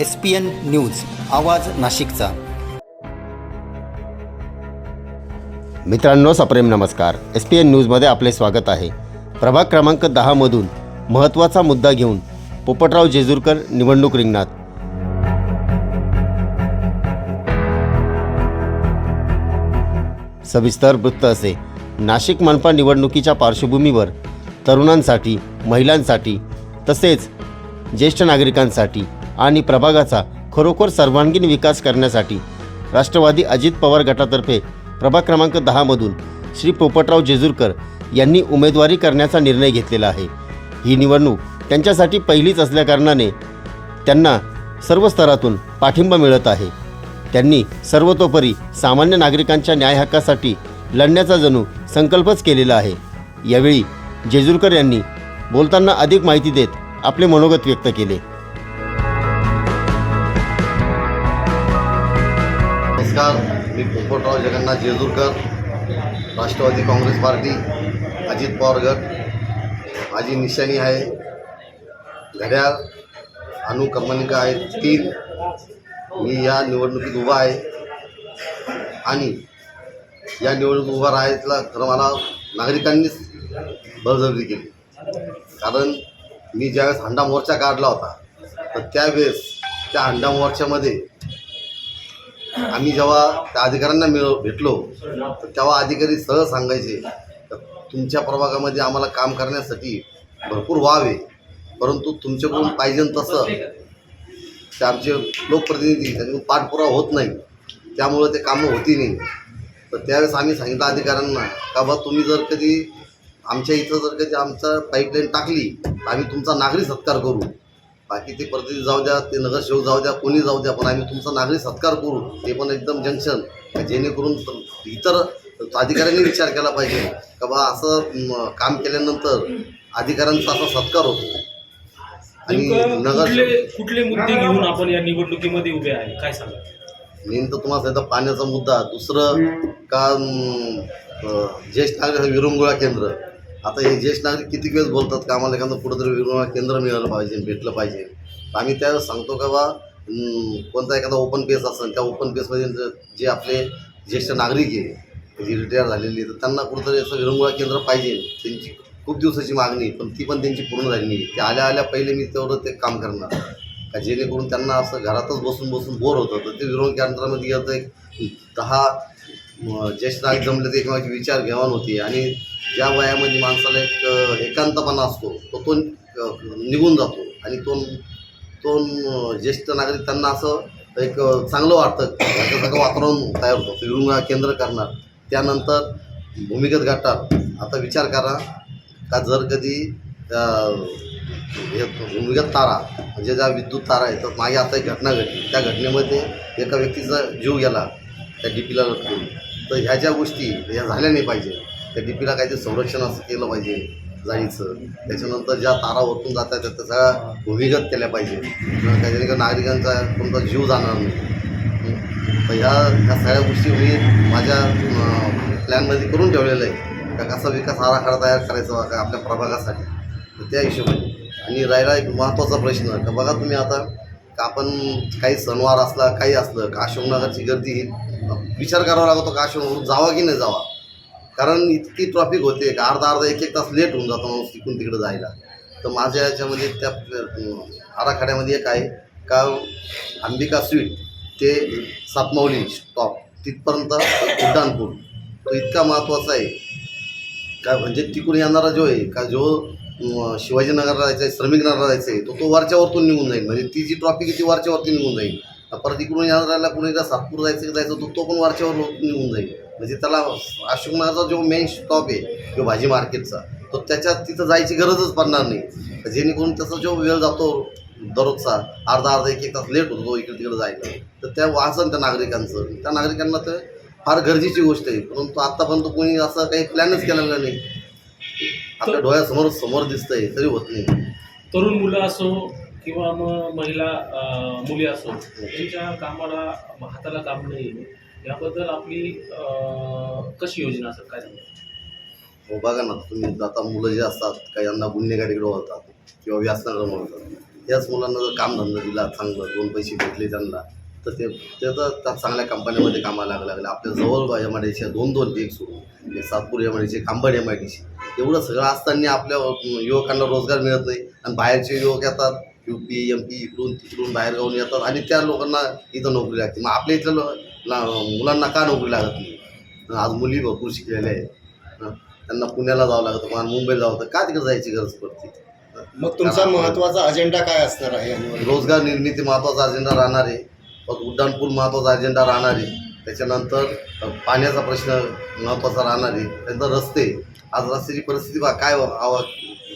S P N news आवाज नाशिकचा. मित्रांनो सप्रेम नमस्कार. एस पी एन न्यूजमध्ये आपले स्वागत आहे. प्रभाग क्रमांक दहामधून महत्त्वाचा मुद्दा घेऊन पोपटराव जेजूरकर निवडणूक रिंगणात. सविस्तर वृत्त असे. नाशिक मनपा निवडणुकीच्या पार्श्वभूमीवर तरुणांसाठी महिलांसाठी तसेच ज्येष्ठ नागरिकांसाठी आणि प्रभागाचा खरोखर सर्वांगीण विकास करण्यासाठी राष्ट्रवादी अजित पवार गटातर्फे प्रभाग क्रमांक दहामधून श्री पोपटराव जेजूरकर यांनी उमेदवारी करण्याचा निर्णय घेतलेला आहे. ही निवडणूक त्यांच्यासाठी पहिलीच असल्याकारणाने त्यांना सर्व स्तरातून पाठिंबा मिळत आहे. त्यांनी सर्वतोपरी सामान्य नागरिकांच्या न्याय हक्कासाठी लढण्याचा जणू संकल्पच केलेला आहे. यावेळी जेजूरकर यांनी बोलताना अधिक माहिती देत आपले मनोगत व्यक्त केले. नमस्कार मी पोपटराव जगन्नाथ जेजूरकर राष्ट्रवादी काँग्रेस पार्टी अजित पवार गट. माझी निशाणी आहे. घड्याळ अनुक्रमणिका आहे तीन. मी या निवडणुकीत उभा आहे. आणि या निवडणुकीत उभा राहायला तर मला नागरिकांनीच बळजबरी केली. कारण मी ज्यावेळेस हंडा मोर्चा काढला होता तर त्यावेळेस त्या हंडा मोर्चामध्ये आम्ही जेव्हा त्या अधिकाऱ्यांना मिळ भेटलो तर तेव्हा अधिकारी सहज सांगायचे तर तुमच्या प्रभागामध्ये आम्हाला काम करण्यासाठी भरपूर व्हावे परंतु तुमच्याकडून पाहिजे तसं ते आमचे लोकप्रतिनिधी त्यांच्याकडून पाठपुरावा होत नाही त्यामुळं ते कामं होती नाही. तर त्यावेळेस आम्ही सांगितलं अधिकाऱ्यांना का बा तुम्ही जर कधी आमच्या इथं जर कधी आमचा पाईपलाईन टाकली तर आम्ही तुमचा नागरी सत्कार करू. बाकी ते प्रतिनिधी जाऊ द्या ते नगरसेवक जाऊ द्या कोणी जाऊ द्या पण आम्ही तुमचा नागरी सत्कार करू. ते पण एकदम जंक्शन. जेणेकरून इतर अधिकाऱ्यांनी विचार केला पाहिजे. का बा असं काम केल्यानंतर अधिकाऱ्यांचा असा सत्कार होतो. आणि नगर कुठले कुठले मुद्दे घेऊन आपण या निवडणुकीमध्ये उभे आहे? काय सांगा? मेन तर तुम्हाला सांगितलं पाण्याचा मुद्दा. दुसरं का ज्येष्ठ नागरिक विरंगुळा केंद्र. आता हे ज्येष्ठ नागरिक किती वेळेस बोलतात का आम्हाला एखादं कुठंतरी वेगवेगळं केंद्र मिळालं पाहिजे भेटलं पाहिजे. तर आम्ही त्यावेळेस सांगतो का बा कोणता एखादा ओपन पेस असेल त्या ओपन पेसमध्ये जे आपले ज्येष्ठ नागरिक आहे जे रिटायर झालेली तर त्यांना कुठंतरी असं विरंगुळा केंद्र पाहिजे. त्यांची खूप दिवसाची मागणी पण ती पण त्यांची पूर्ण झाली नाही. ते आल्या आल्या पहिले मी तेवढं ते काम करणार. का जेणेकरून त्यांना असं घरातच बसून बसून बोर होतं तर ते विरंगुळा केंद्रामध्ये येतं एक दहा म, ज्येष्ठ नागरिक ते एकमेकांची विचार घेवाण होती. आणि ज्या वयामध्ये माणसाला एक एकांतपणा असतो तो तो निघून जातो. आणि तो तो ज्येष्ठ नागरिक त्यांना असं एक चांगलं वाटतं. त्याचं सगळं वातावरण तयार होतं. विरुंगा केंद्र करणार. त्यानंतर भूमिगत गटार. आता विचार करा का जर कधी हे भूमिगत तारा म्हणजे ज्या विद्युत तारा आहेत तर मागे आता एक घटना घडली. त्या घटनेमध्ये एका व्यक्तीचा जीव गेला. त्या डी पीला लटकून. तर ह्या ज्या गोष्टी ह्या झाल्या नाही पाहिजे त्या डी पीला काहीतरी संरक्षण असं केलं पाहिजे जायचं त्याच्यानंतर ज्या तारा वरतून जात आहेत त्या सगळ्या भूमिगत केल्या पाहिजे. त्याच्या नागरिकांचा कोणता जीव जाणार नाही. तर ह्या ह्या सगळ्या गोष्टी मी माझ्या प्लॅनमध्ये करून ठेवलेलं आहे. का कसा विकास आराखडा तयार करायचा का आपल्या प्रभागासाठी? तर त्या हिशोबाने. आणि राहिला एक महत्त्वाचा प्रश्न का बघा तुम्ही आता का आपण काही सणवार असला काही असलं का अशोकनगरची गर्दी ही विचार करावा लागतो का अशोकनगर जावा की नाही जावा? कारण इतकी ट्रॉफिक होते का अर्धा अर्धा एक एक तास लेट होऊन जातो माणूस तिकडून तिकडे जायला. तर माझ्या याच्यामध्ये त्या आराखड्यामध्ये एक आहे का अंबिका स्वीट ते सातमावली स्टॉप तिथपर्यंत उड्डाणपूर तो इतका महत्त्वाचा आहे. का म्हणजे तिकडून येणारा जो आहे का जो शिवाजीनगरला जायचं आहे श्रमिकनगरला जायचं आहे तो तो वरच्यावरतून निघून जाईल. म्हणजे ती जी ट्रॉफिक आहे ती वरच्यावरती निघून जाईल. परत इकडून येणाऱ्याला कुणीला सातपूर जायचं जायचं तो तो पण वरच्यावर निघून जाईल. म्हणजे त्याला अशोकनगरचा जो मेन स्टॉप आहे किंवा भाजी मार्केटचा तो त्याच्यात तिथं जायची गरजच पडणार नाही. जेणेकरून त्याचा जो वेळ जातो दररोजचा अर्धा अर्धा एक एक तास लेट होतो इकडे तिकडे जायला. तर त्या वाचन त्या नागरिकांचं. त्या नागरिकांना तर फार गरजेची गोष्ट आहे. परंतु आत्तापर्यंत कोणी असं काही प्लॅनच केलेला नाही. आपल्या डोळ्यासमोर समोर दिसतंय तरी होत नाही. तरुण मुलं असो किंवा मग महिला अं, मुली असो त्यांच्या कामाला हाताला काम नाही. याबद्दल आपली अं, कशी योजना असेल काय हो बघा ना तुम्ही आता मुलं जे असतात काही यांना गुन्हेगारीकडे वळतात किंवा व्यासनाकडे वळतात त्याच मुलांना जर कामधंदा दिला चांगलं दोन पैसे भेटले त्यांना तर ते त्याचं त्या चांगल्या कंपन्यांमध्ये कामाला लागलं लागलं. आपल्या जवळ एम आय डी दोन दोन एक सुरू. एक सातपूर एम आय डी कांबड एम आय डी एवढं सगळं असताना आपल्या युवकांना रोजगार मिळत नाही. आणि बाहेरचे युवक येतात यू पी एम पी इकडून तिकडून बाहेर गावून येतात. आणि त्या लोकांना इथं नोकरी लागते. मग आपल्या इथल्या मुलांना का नोकरी लागत नाही? आज मुली भरपूर शिकलेल्या आहेत. त्यांना पुण्याला जावं लागतं मला मुंबईला जावं लागतं. का तिकडे जायची गरज पडते? मग तुमचा महत्त्वाचा अजेंडा काय असणार आहे? रोजगार निर्मिती महत्त्वाचा अजेंडा राहणार आहे. मग उड्डाणपूल महत्त्वाचा अजेंडा राहणार आहे. त्याच्यानंतर पाण्याचा प्रश्न महत्त्वाचा राहणार आहे. त्यानंतर रस्ते. आज रस्त्याची परिस्थिती बघा काय आवा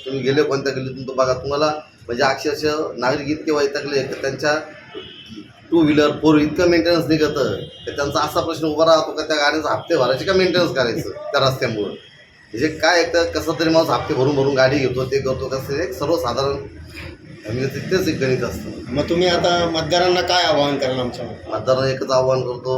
तुम्ही गेले कोणत्या गल्लीतून तर बघा तुम्हाला. म्हणजे अक्षरशः नागरिक इतके वैतागले की त्यांच्या टू व्हीलर फोर इतकं मेंटेनन्स निघतं. तर त्यांचा असा प्रश्न उभा राहतो का त्या गाडीचा हप्ते भरायचे का मेंटेनन्स करायचं त्या रस्त्यामुळं? म्हणजे काय एक तर कसं तरी माणूस हप्ते भरून भरून गाडी घेतो ते करतो कसं एक सर्वसाधारण म्हणजे तिथेच एक गणित असतं. मग तुम्ही आता मतदारांना काय आवाहन कराल आमच्या मतदारांना एकच आव्हान करतो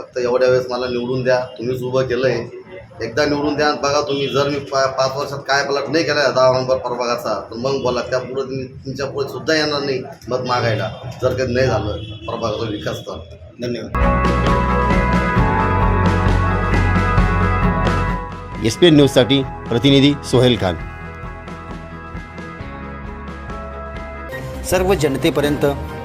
फक्त एवढ्या वेळेस मला निवडून द्या. तुम्हीच उभं केलं आहे एकदा निवडून द्या. बघा तुम्ही जर मी पा पाच वर्षात काय पलट नाही केला दहा नंबर प्रभागाचा तर मग बोला. त्या पुढे तुम्ही तुमच्यापुढे सुद्धा येणार नाही मत मागायला. जर काही नाही झालं प्रभागाचा विकास तर. धन्यवाद. एस पी एन न्यूजसाठी प्रतिनिधी सोहेल खान. सर्व जनतेपर्यंत